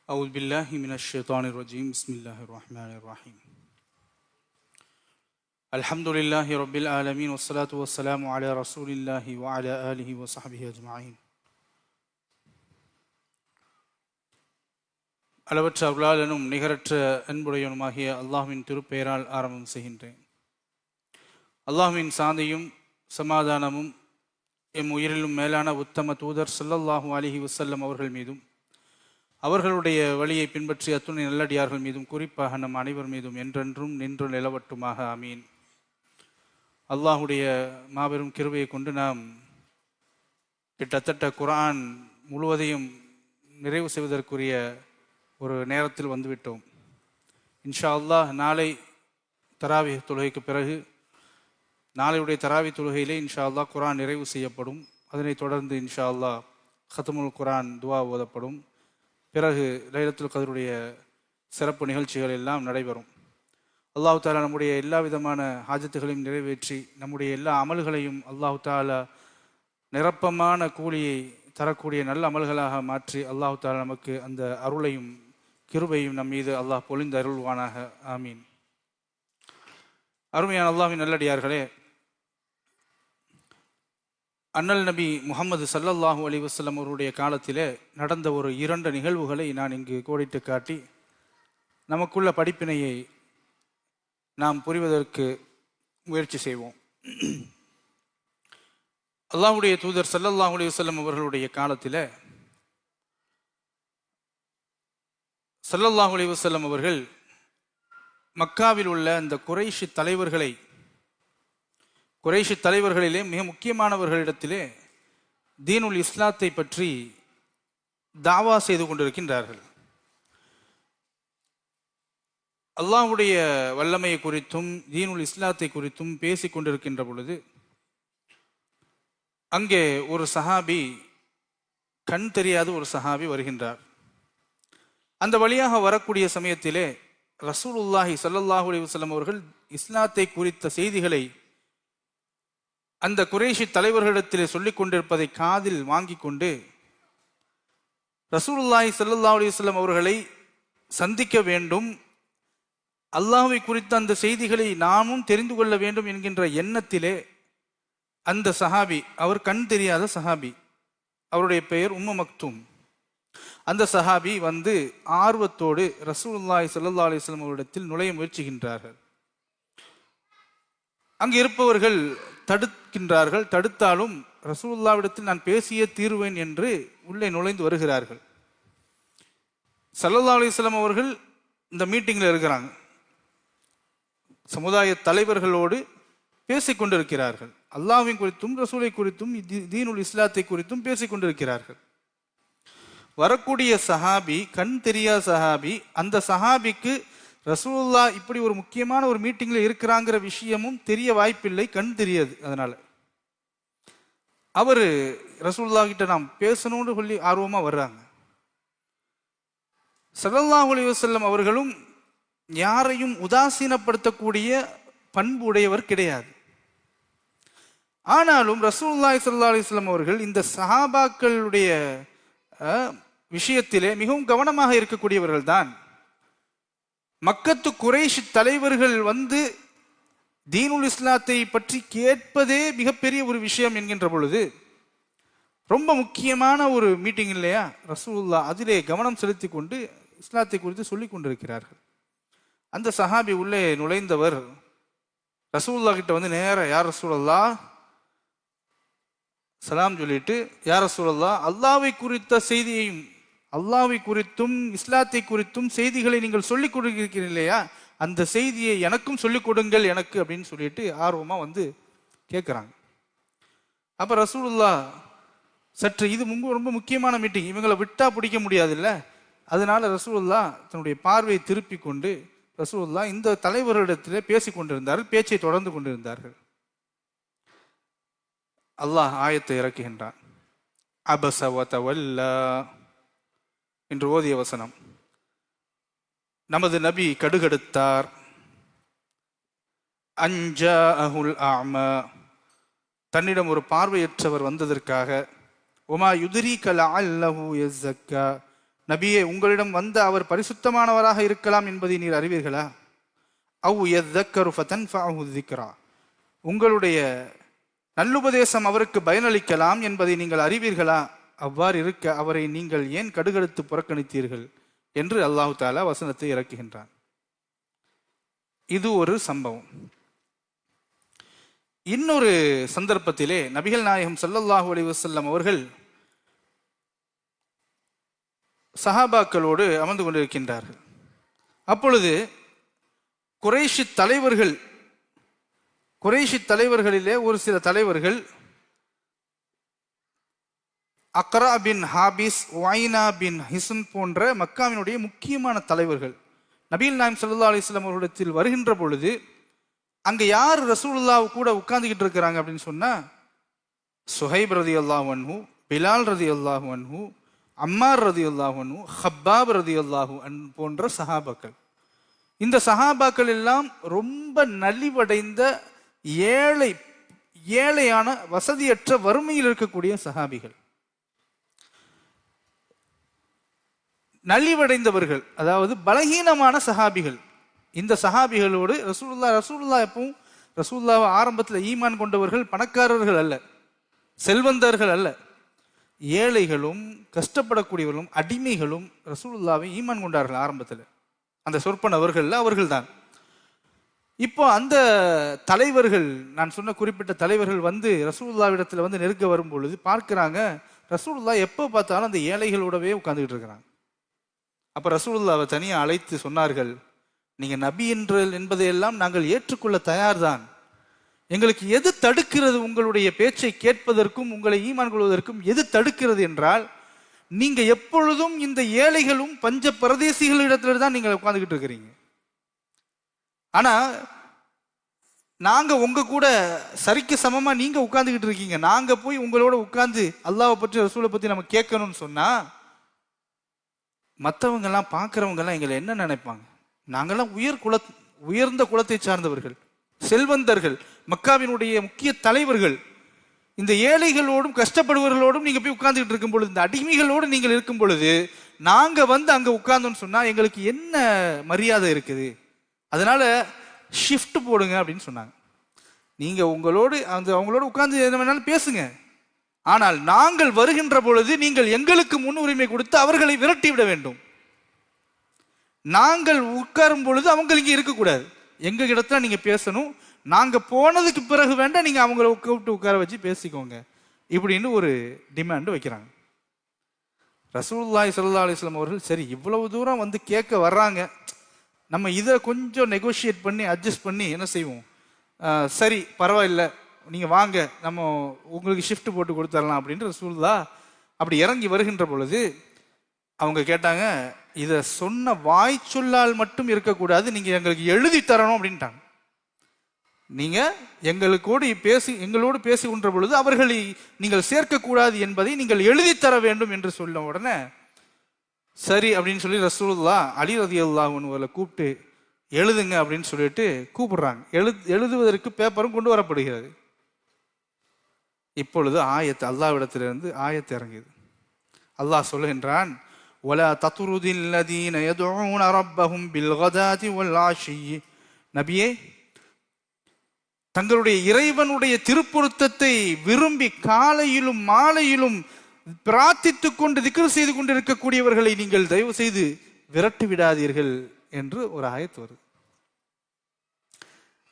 أعوذ بالله من الشيطان الرجيم بسم الله الرحمن الرحيم الحمد لله رب العالمين والصلاة والسلام على رسول الله وعلى آله وصحبه أجمعين அளவற்ற அருளாளனும் நிகரற்ற அன்புடையவனுமாகிய அல்லாஹ்வின் திருப்பெயரால் ஆரம்பம் செய்கின்றேன் அல்லாஹ்வின் சாந்தியும் சமாதானமும் எம் உயிரிலும் மேலான உத்தம தூதர் ஸல்லல்லாஹு அலைஹி வஸல்லம் அவர்கள் மீதும் அவர்களுடைய வழியை பின்பற்றி அத்துணை நல்லடியார்கள் மீதும் குறிப்பாக நம் அனைவர் மீதும் என்றென்றும் நின்று நிலவட்டுமாக. அமீன் அல்லாஹுடைய மாபெரும் கிருவையை கொண்டு நாம் கிட்டத்தட்ட குரான் முழுவதையும் நிறைவு செய்வதற்குரிய ஒரு நேரத்தில் வந்துவிட்டோம். இன்ஷா அல்லாஹ் நாளை தராவி தொழுகைக்கு பிறகு நாளையுடைய தராவி தொழுகையிலே இன்ஷா அல்லாஹ் குரான் நிறைவு செய்யப்படும். அதனைத் தொடர்ந்து இன்ஷா அல்லாஹ் ஹத்தமுல் குரான் துவா ஓதப்படும். பிறகு லைலத்துல் கதருடைய சிறப்பு நிகழ்ச்சிகள் எல்லாம் நடைபெறும். அல்லாஹு தாலா நம்முடைய எல்லா விதமான ஆஜத்துகளையும் நிறைவேற்றி நம்முடைய எல்லா அமல்களையும் அல்லாஹு தாலா நிரப்பமான கூலியை தரக்கூடிய நல்ல அமல்களாக மாற்றி அல்லாஹு தாலா நமக்கு அந்த அருளையும் கிருபையும் நம் மீது அல்லாஹ் பொழிந்து அருள்வானாக. ஆமீன். அருமையான அல்லாஹின் நல்லடியார்களே அண்ணல் நபி முகமது சல்லல்லாஹூ அலி வசல்லம் அவருடைய காலத்தில் நடந்த ஒரு இரண்டு நிகழ்வுகளை நான் இங்கு கோடிட்டு காட்டி நமக்குள்ள படிப்பினையை நாம் புரிவதற்கு முயற்சி செய்வோம். அல்லாஹ்வுடைய தூதர் சல்லல்லாஹூ அலி வசல்லம் அவர்களுடைய காலத்தில் சல்லல்லாஹூ அலி வசல்லம் அவர்கள் மக்காவில் உள்ள அந்த குறைஷி தலைவர்களை குறைஷி தலைவர்களிலே மிக முக்கியமானவர்களிடத்திலே தீனுல் இஸ்லாத்தை பற்றி தாவா செய்து கொண்டிருக்கின்றார்கள். அல்லாஹ்வுடைய வல்லமையை குறித்தும் தீனுல் இஸ்லாத்தை குறித்தும் பேசிக் கொண்டிருக்கின்ற பொழுது அங்கே ஒரு சஹாபி கண் தெரியாத ஒரு சஹாபி வருகின்றார். அந்த வழியாக வரக்கூடிய சமயத்திலே ரசூலுல்லாஹி ஸல்லல்லாஹு அலி வல்லம் அவர்கள் இஸ்லாத்தை குறித்த செய்திகளை அந்த குறைஷி தலைவர்களிடத்திலே சொல்லிக் கொண்டிருப்பதை காதில் வாங்கி கொண்டு ரசூலுல்லாஹி சல்லா அலிஸ்லம் அவர்களை சந்திக்க வேண்டும். அல்லாஹை குறித்த அந்த செய்திகளை நாமும் தெரிந்து கொள்ள வேண்டும் என்கின்ற எண்ணத்திலே அந்த சஹாபி அவர் கண் தெரியாத சஹாபி அவருடைய பெயர் உம்ம மக்தூம். அந்த சஹாபி வந்து ஆர்வத்தோடு ரசூல்லாய் சல்லா அலிஸ்லம் அவரிடத்தில் நுழைய முயற்சிகின்றார்கள் அங்கு இருப்பவர்கள் தடுக்கின்றார்கள் தடுத்தாலும் ரசூல்லாவிடத்தில் நான் பேசிய தீர்வேன் என்று உள்ளே நுழைந்து வருகிறார்கள். சல்லல்லா அலிஸ்லாம் அவர்கள் இந்த மீட்டிங்கில் இருக்கிறாங்க. சமுதாய தலைவர்களோடு பேசிக்கொண்டிருக்கிறார்கள் கொண்டிருக்கிறார்கள். குறித்தும் ரசூலை குறித்தும் தீனுல் இஸ்லாத்தை குறித்தும் பேசிக்கொண்டிருக்கிறார்கள் வரக்கூடிய சஹாபி கண் தெரியா சஹாபி அந்த சஹாபிக்கு ரசூல்லா இப்படி ஒரு முக்கியமான ஒரு மீட்டிங்கில் இருக்கிறாங்கிற விஷயமும் தெரிய வாய்ப்பில்லை கண் தெரியாது அதனால. அவர் ரசூல்லா கிட்ட நாம் பேசணும்னு சொல்லி ஆர்வமாக வர்றாங்க. ஸல்லல்லாஹு அலைஹி அவர்களும் யாரையும் உதாசீனப்படுத்தக்கூடிய பண்பு உடையவர் கிடையாது. ஆனாலும் ரசூல்லாய் சல்லா அலிஸ்லாம் அவர்கள் இந்த சஹாபாக்களுடைய விஷயத்திலே மிகவும் கவனமாக இருக்கக்கூடியவர்கள் தான். மக்கத்து குறைஷ் தலைவர்கள் வந்து தீனுல் இஸ்லாத்தை பற்றி கேட்பதே மிகப்பெரிய ஒரு விஷயம் என்கின்ற பொழுது ரொம்ப முக்கியமான ஒரு மீட்டிங் இல்லையா? ரசூல்லா அதிலே கவனம் செலுத்தி கொண்டு இஸ்லாத்தை குறித்து சொல்லி கொண்டிருக்கிறார்கள். அந்த சஹாபி உள்ளே நுழைந்தவர் ரசூல்லா கிட்ட வந்து நேர யார் ரசூலல்லா? சலாம் சொல்லிட்டு யார் ரசூலல்லா அல்லாவை குறித்த செய்தியையும் அல்லாவை குறித்தும் இஸ்லாத்தை குறித்தும் செய்திகளை நீங்கள் சொல்லிக் கொடுக்கிறீர்கள் இல்லையா? அந்த செய்தியை எனக்கும் சொல்லிக் கொடுங்கள் எனக்கு அப்படின்னு சொல்லிட்டு ஆர்வமாக வந்து கேட்குறாங்க அப்போ ரசூலுல்லா சற்று இது முங்க ரொம்ப முக்கியமான மீட்டிங் இவங்களை விட்டா பிடிக்க முடியாதுல்ல? அதனால ரசூலுல்லா தன்னுடைய பார்வையை திருப்பி கொண்டு ரசூலுல்லா இந்த தலைவரிடத்தில் பேசிக் கொண்டிருந்தார்கள் பேச்சை தொடர்ந்து கொண்டிருந்தார்கள். அல்லாஹ் ஆயத்தை இறக்குகின்றான். அபச வதவல்லா என்று ஓதிய வசனம். நமது நபி கடுகெடுத்தார். அஞ்சா அஹுல் ஆம தன்னிடம் ஒரு பார்வையற்றவர் வந்ததற்காக உமா யுதிரி கலா அல்லஹு எஸ்ஸக்கா நபியே உங்களிடம் வந்த அவர் பரிசுத்தமானவராக இருக்கலாம் என்பதை நீர் அறிவீர்களா? அவ் எத்தக்கரு ஃபதன் திக்ரா உங்களுடைய நல்லுபதேசம் அவருக்கு பயனளிக்கலாம் என்பதை நீங்கள் அறிவீர்களா? அவ்வாறு இருக்க அவரை நீங்கள் ஏன் கடுகடுத்து புறக்கணித்தீர்கள் என்று அல்லாஹு தாலா வசனத்தை இறக்குகின்றான். இது ஒரு சம்பவம். இன்னொரு சந்தர்ப்பத்திலே நபிகள் நாயகம் சல்லல்லாஹு அலி வசல்லம் அவர்கள் சஹாபாக்களோடு அமர்ந்து கொண்டிருக்கின்றார்கள். அப்பொழுது குறைஷி தலைவர்கள் குறைஷி தலைவர்களிலே ஒரு சில தலைவர்கள் அக்ரா பின் ஹாபிஸ் ஒய்னா பின் ஹிசன் போன்ற மக்காவினுடைய முக்கியமான தலைவர்கள். நபீல் நாயம் சல்லா அலிஸ்லாம் அவர்களிடத்தில் வருகின்ற பொழுது அங்கே யார் ரசூலுல்லாஹ் கூட உட்காந்துக்கிட்டு இருக்கிறாங்க அப்படின்னு சொன்னால் சுஹைப் ரதி அல்லாஹ் பிலால் ரதி அல்லாஹு அம்மார் ரதி அல்லாஹு ஹப்பாப் ரதி அல்லாஹு அன் போன்ற சஹாபாக்கள். இந்த சஹாபாக்கள் எல்லாம் ரொம்ப நலிவடைந்த ஏழை ஏழையான வசதியற்ற வறுமையில் இருக்கக்கூடிய சஹாபிகள். நலிவடைந்தவர்கள் அதாவது பலகீனமான சஹாபிகள். இந்த சஹாபிகளோடு ரசூல்லா ரசூல்லா எப்பவும் ரசூல்லாவை ஆரம்பத்தில் ஈமான் கொண்டவர்கள் பணக்காரர்கள் அல்ல செல்வந்தர்கள் அல்ல. ஏழைகளும் கஷ்டப்படக்கூடியவர்களும் அடிமைகளும் ரசூலுல்லாவை ஈமான் கொண்டார்கள் ஆரம்பத்தில். அந்த சொற்பன் அவர்கள் அவர்கள் தான் இப்போ அந்த தலைவர்கள் நான் சொன்ன குறிப்பிட்ட தலைவர்கள் வந்து ரசூல்லாவிடத்தில் வந்து நெருக்க வரும் பொழுது பார்க்குறாங்க ரசூல்லா எப்போ பார்த்தாலும் அந்த ஏழைகளோடவே உட்காந்துக்கிட்டு இருக்கிறாங்க. அப்போ ரசூலுல்லாவை தனியாக அழைத்து சொன்னார்கள் நீங்கள் நபி என்று என்பதையெல்லாம் நாங்கள் ஏற்றுக்கொள்ள தயார்தான். எங்களுக்கு எது தடுக்கிறது உங்களுடைய பேச்சை கேட்பதற்கும் உங்களை ஈமான் கொள்வதற்கும் எது தடுக்கிறது என்றால் நீங்கள் எப்பொழுதும் இந்த ஏழைகளும் பஞ்ச பிரதேசிகளிடத்துல தான் நீங்கள் உட்காந்துக்கிட்டு இருக்கிறீங்க. ஆனால் நாங்கள் உங்கள் கூட சரிக்கு சமமாக நீங்கள் உட்காந்துக்கிட்டு இருக்கீங்க. நாங்கள் போய் உங்களோட உட்காந்து அல்லாவை பற்றி ரசூலை பற்றி நம்ம கேட்கணும்னு சொன்னால் மற்றவங்கெல்லாம் பார்க்குறவங்கெல்லாம் எங்களை என்ன நினைப்பாங்க? நாங்கெல்லாம் உயர் குல உயர்ந்த குலத்தை சார்ந்தவர்கள் செல்வந்தர்கள் மக்காவினுடைய முக்கிய தலைவர்கள். இந்த ஏழைகளோடும் கஷ்டப்படுவர்களோடும் நீங்கள் போய் உட்கார்ந்துட்டு இருக்கும் பொழுது இந்த அடிமைகளோடு நீங்கள் இருக்கும் பொழுது நாங்கள் வந்து அங்கே உட்கார்ந்தோம்னு சொன்னால் எங்களுக்கு என்ன மரியாதை இருக்குது? அதனால ஷிஃப்ட் போடுங்க அப்படின்னு சொன்னாங்க. நீங்கள் உங்களோடு அந்த அவங்களோட உட்காந்து என்ன வேணாலும் பேசுங்க. ஆனால் நாங்கள் வருகின்ற பொழுது நீங்கள் எங்களுக்கு முன்னுரிமை கொடுத்து அவர்களை விரட்டி விட வேண்டும். நாங்கள் உட்காரும் பொழுது அவங்க இங்கே இருக்கக்கூடாது. எங்க இடத்துல நீங்க பேசணும். நாங்க போனதுக்கு பிறகு வேண்டாம் நீங்க அவங்கள கூப்பிட்டு உட்கார வச்சு பேசிக்கோங்க. இப்படின்னு ஒரு டிமாண்ட் வைக்கிறாங்க. ரசூல்லாய் சல்லா அலிஸ்லாம் அவர்கள் சரி இவ்வளவு தூரம் வந்து கேட்க வர்றாங்க. நம்ம இதை கொஞ்சம் நெகோஷியேட் பண்ணி அட்ஜஸ்ட் பண்ணி என்ன செய்வோம்? சரி பரவாயில்ல. நீங்கள் வாங்க நம்ம உங்களுக்கு ஷிஃப்ட் போட்டு கொடுத்துடலாம் அப்படின்ற ரசூலுல்லா அப்படி இறங்கி வருகின்ற பொழுது அவங்க கேட்டாங்க இதை சொன்ன வாய் சொல்லால் மட்டும் இருக்கக்கூடாது நீங்கள் எங்களுக்கு எழுதி தரணும் அப்படின்ட்டாங்க. நீங்கள் எங்களுக்கோடு பேசி எங்களோடு பேசி உன்ற பொழுது அவர்களை நீங்கள் சேர்க்கக்கூடாது என்பதை நீங்கள் எழுதி தர வேண்டும் என்று சொல்ல உடனே சரி அப்படின்னு சொல்லி ரசூல்லா அலி ரதி அல்லாஹ்ல கூப்பிட்டு எழுதுங்க அப்படின்னு சொல்லிட்டு கூப்பிடுறாங்க. எழு எழுதுவதற்கு பேப்பரும் கொண்டு வரப்படுகிறது. இப்பொழுது ஆயத்து அல்லாவிடத்திலிருந்து ஆயத்து இறங்குது அல்லாஹ் சொல்லுகின்றான் ولا تطرد الذين يدعون ربهم بالغداة والعشي நபியே தங்களுடைய இறைவனுடைய திருப்பொருத்தத்தை விரும்பி காலையிலும் மாலையிலும் பிரார்த்தித்துக் கொண்டு திக்ர் செய்து கொண்டு இருக்கக்கூடியவர்களை நீங்கள் தயவு செய்து விரட்டி விடாதீர்கள் என்று ஒரு ஆயத்து வருது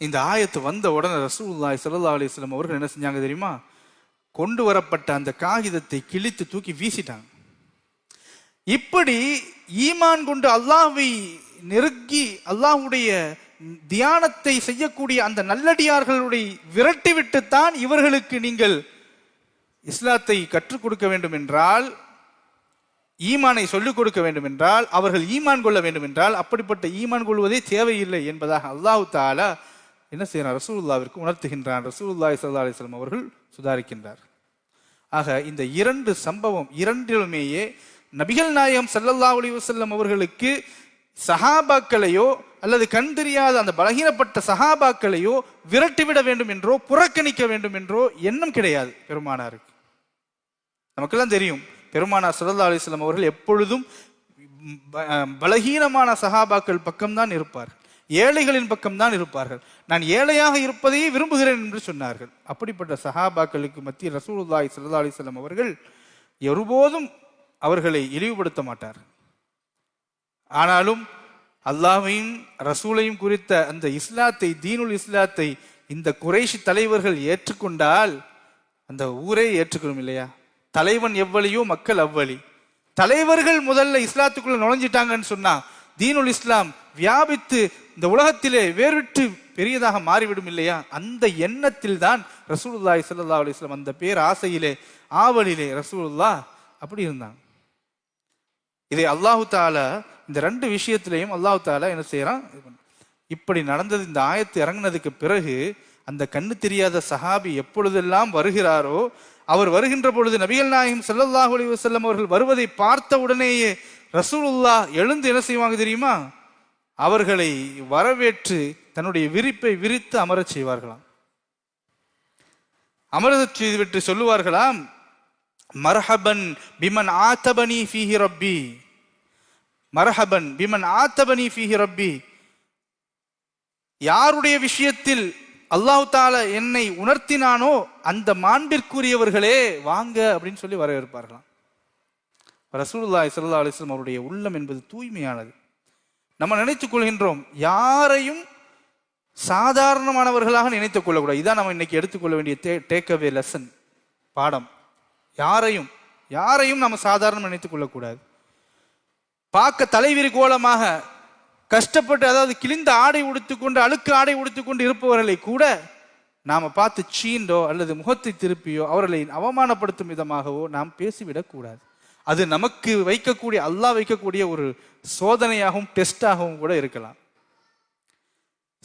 இந்த ஆயத்து வந்த உடனே ரசூலுல்லாஹி ஸல்லல்லாஹு அலைஹி வஸல்லம் அவர்கள் என்ன செஞ்சாங்க தெரியுமா கொண்டு வரப்பட்ட அந்த காகிதத்தை கிழித்து தூக்கி வீசிட்டாங்க. இப்படி ஈமான் கொண்டு அல்லாஹை நெருக்கி அல்லாஹ்வுடைய தியானத்தை செய்யக்கூடிய அந்த நல்லடியார்களுடைய விரட்டி விட்டுத்தான் இவர்களுக்கு நீங்கள் இஸ்லாத்தை கற்றுக் கொடுக்க வேண்டும் என்றால் ஈமானை சொல்லிக் கொடுக்க வேண்டும் என்றால் அவர்கள் ஈமான் கொள்ள வேண்டும் என்றால் அப்படிப்பட்ட ஈமான் கொள்வதே தேவையில்லை என்பதாக அல்லாஹு தாலா என்ன செய்யறான் ரசூல்லாவிற்கு உணர்த்துகின்றான். ரசூல்லாய் சல்லா அலிஸ்லாம் அவர்கள் சுதாரிக்கின்றார். ஆக இந்த இரண்டு சம்பவம் இரண்டிலுமேயே நபிகள் நாயகம் சல்லல்லா அலி வசல்லம் அவர்களுக்கு சஹாபாக்களையோ அல்லது கண் தெரியாத அந்த பலகீனப்பட்ட சஹாபாக்களையோ விரட்டிவிட வேண்டும் என்றோ புறக்கணிக்க வேண்டும் என்றோ எண்ணம் கிடையாது பெருமானாருக்கு. நமக்கெல்லாம் தெரியும் பெருமானார் ஸல்லல்லாஹு அலிஸ்லாம் அவர்கள் எப்பொழுதும் ப- பலகீனமான சஹாபாக்கள் பக்கம்தான் இருப்பார் ஏழைகளின் பக்கம்தான் இருப்பார்கள். நான் ஏழையாக இருப்பதையே விரும்புகிறேன் என்று சொன்னார்கள். அப்படிப்பட்ட சஹாபாக்களுக்கு மத்திய ரசூலுல்லாய் சல்லா அலிஸ்லாம் அவர்கள் ஒருபோதும் அவர்களை இழிவுபடுத்த மாட்டார் ஆனாலும் அல்லாஹ்வையும் ரசூலையும் குறித்த அந்த இஸ்லாத்தை தீனுல் இஸ்லாத்தை இந்த குறைஷி தலைவர்கள் ஏற்றுக்கொண்டால் அந்த ஊரே ஏற்றுக்கணும் இல்லையா? தலைவன் எவ்வளியோ மக்கள் அவ்வளி. தலைவர்கள் முதல்ல இஸ்லாத்துக்குள்ள நுழைஞ்சிட்டாங்கன்னு சொன்னா தீனுல் இஸ்லாம் வியாபித்து இந்த உலகத்திலே வேறுவிட்டு பெரியதாக மாறிவிடும் இல்லையா? அந்த எண்ணத்தில் தான் ரசூலுல்லாய் சல்லா அலிஸ்லாம் அந்த பேர் ஆசையிலே ஆவலிலே ரசூலுல்லா அப்படி இருந்தாங்க இதை அல்லாஹு தாலா இந்த ரெண்டு விஷயத்திலையும் அல்லாஹு தாலா என்ன செய்யறான் இப்படி நடந்தது இந்த ஆயத்து இறங்கினதுக்கு பிறகு அந்த கண்ணு தெரியாத சஹாபி எப்பொழுதெல்லாம் வருகிறாரோ அவர் வருகின்ற பொழுது நபிகள் நாயகம் ஸல்லல்லாஹு அலி வசல்லம் அவர்கள் வருவதை பார்த்த உடனேயே ரசூலுல்லாஹ் எழுந்து என்ன செய்வாங்க தெரியுமா? அவர்களை வரவேற்று தன்னுடைய விரிப்பை விரித்து அமரச் செய்வார்களாம். அமரச் செய்துவிட்டு சொல்லுவார்களாம் மர்ஹபன் பிமன் ஆத்தபனி ஃபீஹி ரப்பி. மரஹபன் பிமன் ஆத்தபனி ஃபீஹி ரப்பி. யாருடைய விஷயத்தில் அல்லாஹ் தால என்னை உணர்த்தினானோ அந்த மாண்பிற்குரியவர்களே வாங்க அப்படின்னு சொல்லி வரவேற்பார்களாம். ரசூல்லா ஸல்லல்லாஹு அலிஸ்லாம் அவருடைய உள்ளம் என்பது தூய்மையானது. நம்ம நினைத்துக் கொள்கின்றோம். யாரையும் சாதாரணமானவர்களாக நினைத்துக் கொள்ளக்கூடாது. இதான் நம்ம இன்னைக்கு எடுத்துக்கொள்ள வேண்டிய டேக் அவே லெசன் பாடம். யாரையும் யாரையும் நம்ம சாதாரணம் நினைத்துக் கொள்ளக்கூடாது. பார்க்க தலைவிரி கோலமாக கஷ்டப்பட்டு அதாவது கிழிந்த ஆடை உடுத்துக்கொண்டு அழுக்கு ஆடை உடுத்துக்கொண்டு இருப்பவர்களை கூட நாம் பார்த்து சீண்டோ அல்லது முகத்தை திருப்பியோ அவர்களை அவமானப்படுத்தும் விதமாகவோ நாம் பேசிவிடக்கூடாது. அது நமக்கு வைக்கக்கூடிய அல்லாஹ் வைக்கக்கூடிய ஒரு சோதனையாகவும் டெஸ்டாகவும் கூட இருக்கலாம்.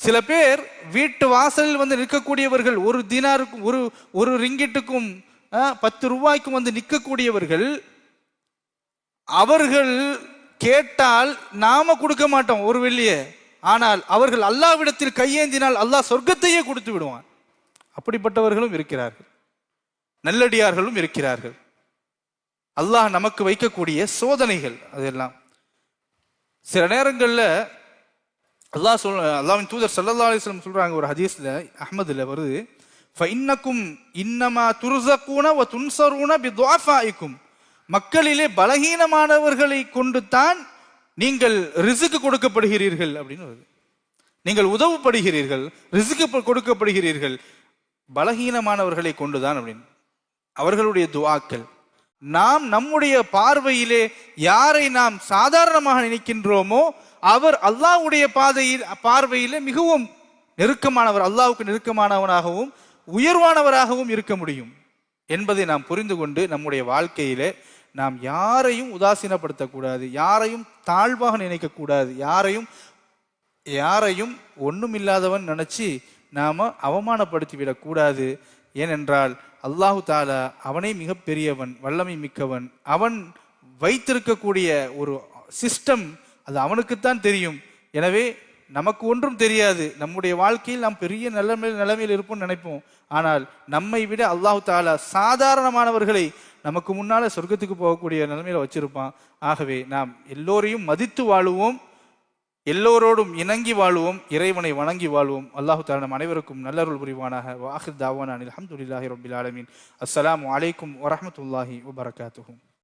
சில பேர் வீட்டு வாசலில் வந்து நிற்கக்கூடியவர்கள் ஒரு தினாருக்கும் ஒரு ஒரு ரிங்கிட்டுக்கும் பத்து ரூபாய்க்கும் வந்து நிற்கக்கூடியவர்கள் அவர்கள் கேட்டால் நாம கொடுக்க மாட்டோம் ஒரு வெள்ளியே. ஆனால் அவர்கள் அல்லாவிடத்தில் கையேந்தினால் அல்லாஹ் சொர்க்கத்தையே கொடுத்து விடுவான். அப்படிப்பட்டவர்களும் இருக்கிறார்கள். நல்லடியார்களும் இருக்கிறார்கள். அல்லாஹ் நமக்கு வைக்கக்கூடிய சோதனைகள் அதெல்லாம். சில நேரங்களில் அல்லாஹ் சொல் அல்லாவின் தூதர் சல்லா அலிஸ்லம் சொல்கிறாங்க ஒரு ஹதீஸில் அஹமதில் வருது ஃபைன்னக்கும் இன்னமா துர்ஸகூன வ துன்சரூன பிதுஆஃபாயிக்கும் மக்களிலே பலகீனமானவர்களை கொண்டு தான் நீங்கள் ரிசுக்கு கொடுக்கப்படுகிறீர்கள் அப்படின்னு வருது. நீங்கள் உதவுப்படுகிறீர்கள் ரிசுக்கு கொடுக்கப்படுகிறீர்கள் பலகீனமானவர்களை கொண்டுதான் அப்படின்னு. அவர்களுடைய துவாக்கள் நாம் நம்முடைய பார்வையிலே யாரை நாம் சாதாரணமாக நினைக்கின்றோமோ அவர் அல்லாஹ்வுடைய பாதையில் பார்வையிலே மிகவும் நெருக்கமானவர் அல்லாஹுக்கு நெருக்கமானவனாகவும் உயர்வானவராகவும் இருக்க முடியும் என்பதை நாம் புரிந்து கொண்டு நம்முடைய வாழ்க்கையிலே நாம் யாரையும் உதாசீனப்படுத்தக்கூடாது யாரையும் தாழ்வாக நினைக்கக்கூடாது யாரையும் யாரையும் ஒன்றுமில்லாதவன் நினச்சி நாம் அவமானப்படுத்தி விடக்கூடாது ஏனென்றால் அல்லாஹு தாலா அவனே மிகப்பெரியவன் வல்லமை மிக்கவன். அவன் வைத்திருக்கக்கூடிய ஒரு சிஸ்டம் அது அவனுக்குத்தான் தெரியும். எனவே நமக்கு ஒன்றும் தெரியாது. நம்முடைய வாழ்க்கையில் நாம் பெரிய நிலைமை நிலைமையில் இருப்போம்னு நினைப்போம். ஆனால் நம்மை விட அல்லாஹு தாலா சாதாரணமானவர்களை நமக்கு முன்னால் சொர்க்கத்துக்கு போகக்கூடிய நிலைமையில் வச்சிருப்பான். ஆகவே நாம் எல்லோரையும் மதித்து வாழுவோம். எல்லோரோடும் இணங்கி வாழுவோம் இறைவனை வணங்கி வாழ்வோம். அல்லாஹு தாலா நம் அனைவருக்கும் நல்லருள் புரிவானாக. வாஹிர் தாவான் அனில் அஹமதுல்லாஹி ரபில் ஆலமின். அஸ்லாம் அலைக்கும் வரமத்துல்லாஹி வபரகாத்துகும்